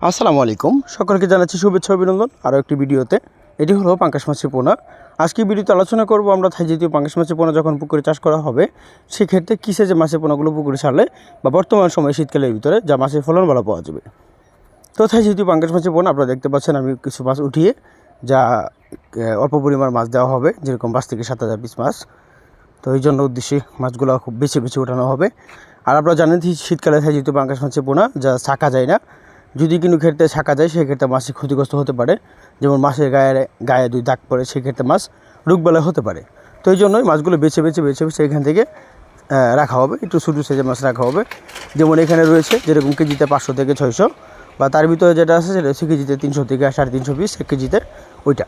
আসসালামু আলাইকুম। সকলকে জানাচ্ছি শুভেচ্ছা, অভিনন্দন। আরও একটি ভিডিওতে। এটি হলো পাঙ্কাশ মাছের পোনা। আজকে ভিডিওতে আলোচনা করব আমরা থাই জাতীয় পাঙ্কাশ মাছের পোনা যখন পুকুরে চাষ করা হবে, সেক্ষেত্রে কিসে যে মাছের পোনাগুলো পুকুরে ছাড়লে বা বর্তমান সময়ে শীতকালের ভিতরে যা মাছের ফলন ভালো পাওয়া যাবে। তো থাই জাতীয় পাঙ্কাশ মাছের পোনা আপনারা দেখতে পাচ্ছেন, আমি কিছু মাছ উঠিয়ে, যা অল্প পরিমাণ মাছ দেওয়া হবে, যেরকম পাঁচ থেকে সাত হাজার পিস মাছ। তো এই জন্য উদ্দেশ্যে মাছগুলো খুব বেছে বেছে ওঠানো হবে। আর আপনারা জানেন শীতকালে থাই যেহেতু পাঙ্কাশ মাছের পোনা যা ছাকা যায় না যদি কোনো ক্ষেত্রে ছাকা যায় সেক্ষেত্রে মাছ ক্ষতিগ্রস্ত হতে পারে। যেমন মাছের গায়ে গায়ে দুই দাগ পড়ে সেক্ষেত্রে মাছ রোগবেলা হতে পারে। তো এই জন্যই মাছগুলো বেছে বেছে বেছে বেছে এখান থেকে রাখা হবে। একটু ছোটো সাইজের মাছ রাখা হবে। যেমন এখানে রয়েছে, যেরকম কেজিতে পাঁচশো থেকে ছয়শো। বা তার ভিতরে যেটা আছে, সেটা হচ্ছে কেজিতে তিনশো থেকে সাড়ে তিনশো পিস, এক কেজিতে ওইটা।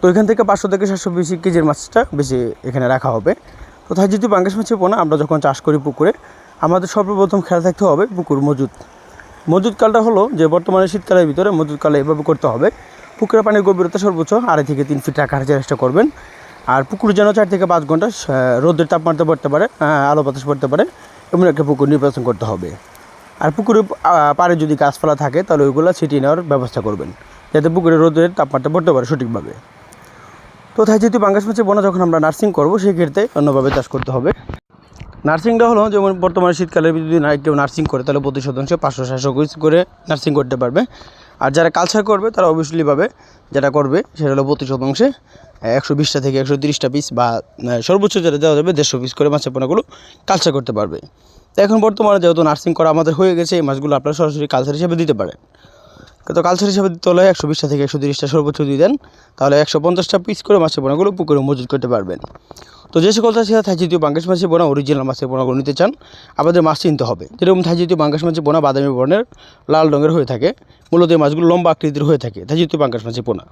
তো এখান থেকে পাঁচশো থেকে সাতশো বেশি কেজির মাছটা বেশি এখানে রাখা হবে। কোথায় যেহেতু পাঙ্গাস মাছের পোনা আমরা যখন চাষ করি পুকুরে, আমাদের সর্বপ্রথম খেয়াল থাকতে হবে পুকুর মজুদ মজুদ কালটা হলো যে বর্তমানে শীতকালের ভিতরে মজুদ কালে এভাবে করতে হবে। পুকুরের পানির গভীরতা সর্বোচ্চ আড়াই থেকে তিন ফিট রাখার চেষ্টা করবেন। আর পুকুর যেন চার থেকে পাঁচ ঘণ্টা রোদের তাপমাত্রা পড়তে পারে আলো বাতাস পড়তে পারে, এমন একটা পুকুর নির্বাচন করতে হবে। আর পুকুরের পাড়ে যদি গাছপালা থাকে, তাহলে ওইগুলো ছিটিয়ে নেওয়ার ব্যবস্থা করবেন, যাতে পুকুরে রোদের তাপমাত্রা পড়তে পারে সঠিকভাবে। তো তাই যেহেতু পাঙ্গাস মাছের বোনা, যখন আমরা নার্সিং করব, সেই ক্ষেত্রে অন্যভাবে চাষ করতে হবে। নার্সিংটা হলো যেমন বর্তমানে শীতকালে যদি কেউ নার্সিং করে, তাহলে প্রতি শতাংশে, পাঁচশো সাতশো করে নার্সিং করতে পারবে। আর যারা কালচার করবে, তারা অবভিয়াসলিভাবে যেটা করবে, সেটা হলো প্রতি শতাংশে একশো বিশটা থেকে একশো তিরিশটা পিস বা সর্বোচ্চ যেটা দেওয়া যাবে, দেড়শো পিস করে মাছের পোনাগুলো কালচার করতে পারবে। তো এখন বর্তমানে যেহেতু নার্সিং করা আমাদের হয়ে গেছে, এই মাছগুলো আপনারা সরাসরি কালচার হিসেবে দিতে পারেন। তো কালচার হিসাবে দিতে হলে একশো বিশটা থেকে একশো তিরিশটা সর্বোচ্চ দিয়ে দেন, তাহলে একশো পঞ্চাশটা পিস করে মাছের পোনাগুলো পুকুরে মজুত করতে পারবেন। তো যে সকল চাষিরা থাই জাতীয় বাঙ্গাস মাছের বোনা অরিজিনাল মাছের পোনাগুলো নিতে চান, আমাদের মাছ চিনতে হবে। যেরকম থাই জাতীয় বাঙ্গাস মাছের বোনা, বাদামি বর্ণের লাল রঙের হয়ে থাকে। মূলত এই মাছগুলো লম্বা আকৃতির হয়ে থাকে থাই জাতীয় বাঙ্গাস মাছের পোনা